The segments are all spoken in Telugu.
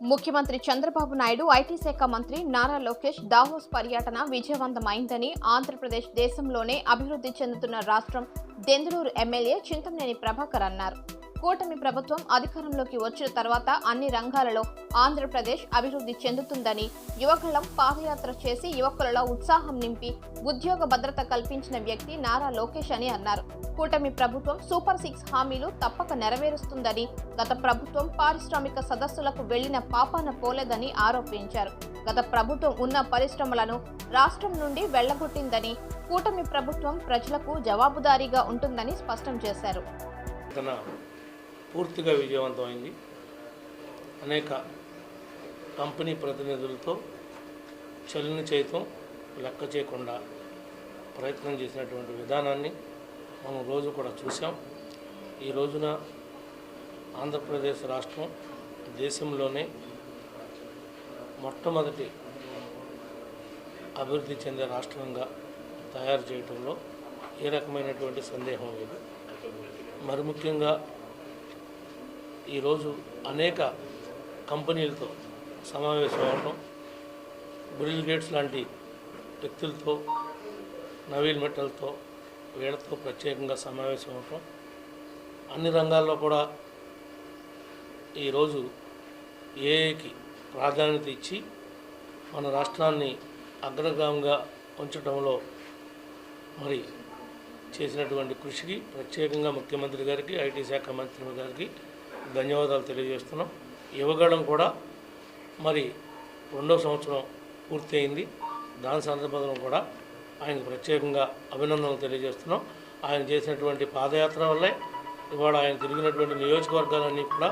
ముఖ్యమంత్రి చంద్రబాబు నాయుడు ఐటీ శాఖ మంత్రి నారా లోకేష్ దావోస్ పర్యటన విజయవంతమైందని ఆంధ్రప్రదేశ్ దేశంలోనే అభివృద్ధి చెందుతున్న రాష్ట్రం. దెందులూరు ఎమ్మెల్యే చింతమనేని ప్రభాకర్ అన్నారు. కూటమి ప్రభుత్వం అధికారంలోకి వచ్చిన తర్వాత అన్ని రంగాలలో ఆంధ్రప్రదేశ్ అభివృద్ధి చెందుతుందని యువకులం పాదయాత్ర చేసి యువకులలో ఉత్సాహం నింపి ఉద్యోగ భద్రత కల్పించిన వ్యక్తి నారా లోకేష్ అని అన్నారు. కూటమి ప్రభుత్వం సూపర్ సిక్స్ హామీలు తప్పక నెరవేరుస్తుందని గత ప్రభుత్వం పారిశ్రామిక సదస్సులకు వెళ్ళిన పాపాన పోలేదని ఆరోపించారు. గత ప్రభుత్వం ఉన్న పరిశ్రమలను రాష్ట్రం నుండి వెళ్ళగొట్టిందని కూటమి ప్రభుత్వం ప్రజలకు జవాబుదారీగా ఉంటుందని స్పష్టం చేశారు. పూర్తిగా విజయవంతమైంది. అనేక కంపెనీ ప్రతినిధులతో చలిని చేయటం లెక్క చేయకుండా ప్రయత్నం చేసినటువంటి విధానాన్ని మనం రోజు కూడా చూసాం ఈ రోజున ఆంధ్రప్రదేశ్ రాష్ట్రం దేశంలోనే మొట్టమొదటి అభివృద్ధి చెందే రాష్ట్రంగా తయారు చేయటంలో ఏ రకమైనటువంటి సందేహం లేదు. మరి ముఖ్యంగా ఈరోజు అనేక కంపెనీలతో సమావేశం అవడం బిల్ గేట్స్ లాంటి వ్యక్తులతో నవీల్ మెటల్తో వీళ్ళతో ప్రత్యేకంగా సమావేశం అవటం. అన్ని రంగాల్లో కూడా ఈరోజు ఏఐకి ప్రాధాన్యత ఇచ్చి మన రాష్ట్రాన్ని అగ్రగామంగా ఉంచడంలో మరి చేసినటువంటి కృషికి ప్రత్యేకంగా ముఖ్యమంత్రి గారికి ఐటీ శాఖ మంత్రి గారికి ధన్యవాదాలు తెలియజేస్తున్నాం. యువగడం కూడా మరి రెండో సంవత్సరం పూర్తయింది. దాని సందర్భంలో కూడా ఆయనకు ప్రత్యేకంగా అభినందనలు తెలియజేస్తున్నాం. ఆయన చేసినటువంటి పాదయాత్ర వల్లే ఇవాళ ఆయన తిరిగినటువంటి నియోజకవర్గాలన్నీ కూడా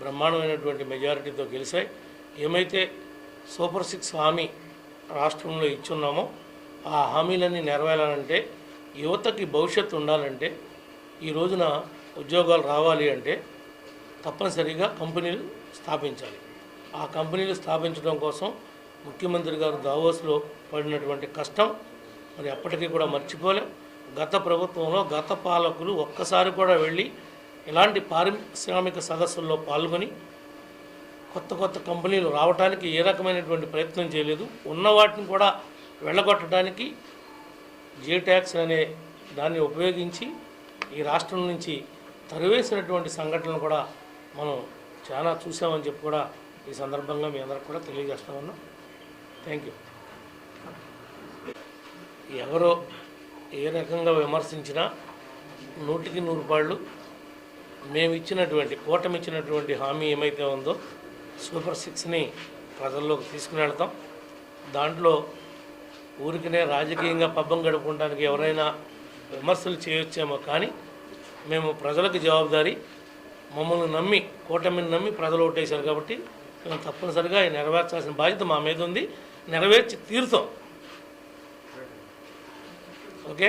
బ్రహ్మాండమైనటువంటి మెజారిటీతో గెలిచాయి. ఏమైతే సూపర్ సిక్స్ హామీ రాష్ట్రంలో ఇచ్చున్నామో ఆ హామీలన్నీ నెరవేరాలంటే యువతకి భవిష్యత్తు ఉండాలంటే ఈ రోజున ఉద్యోగాలు రావాలి అంటే తప్పనిసరిగా కంపెనీలు స్థాపించాలి. ఆ కంపెనీలు స్థాపించడం కోసం ముఖ్యమంత్రి గారు దావోస్లో పడినటువంటి కష్టం మరి ఎప్పటికీ కూడా మర్చిపోలేం. గత ప్రభుత్వంలో గత పాలకులు ఒక్కసారి కూడా వెళ్ళి ఇలాంటి పారిశ్రామిక సదస్సుల్లో పాల్గొని కొత్త కొత్త కంపెనీలు రావడానికి ఏ రకమైనటువంటి ప్రయత్నం చేయలేదు. ఉన్న వాటిని కూడా వెళ్ళగొట్టడానికి జే ట్యాక్స్ అనే దాన్ని ఉపయోగించి ఈ రాష్ట్రం నుంచి తరివేసినటువంటి సంఘటనలు కూడా మనం చాలా చూసామని చెప్పి కూడా ఈ సందర్భంగా మీ అందరికి కూడా తెలియజేస్తా ఉన్నాం. థ్యాంక్ యూ ఎవరో ఏ రకంగా విమర్శించినా నూటికి నూరు పాళ్ళు మేము ఇచ్చినటువంటి కూటమి ఇచ్చినటువంటి హామీ ఏమైతే ఉందో సూపర్ సిక్స్ని ప్రజల్లోకి తీసుకుని వెళ్తాం. దాంట్లో ఊరికనే రాజకీయంగా పబ్బం గడుపుకోవడానికి ఎవరైనా విమర్శలు చేయొచ్చేమో కానీ మేము ప్రజలకు జవాబుదారీ మమ్మల్ని నమ్మి కూటమిని నమ్మి ప్రజలు ఓటేశారు కాబట్టి మేము తప్పనిసరిగా నెరవేర్చాల్సిన బాధ్యత మా మీద ఉంది. నెరవేర్చి తీరుతాం. ఓకే?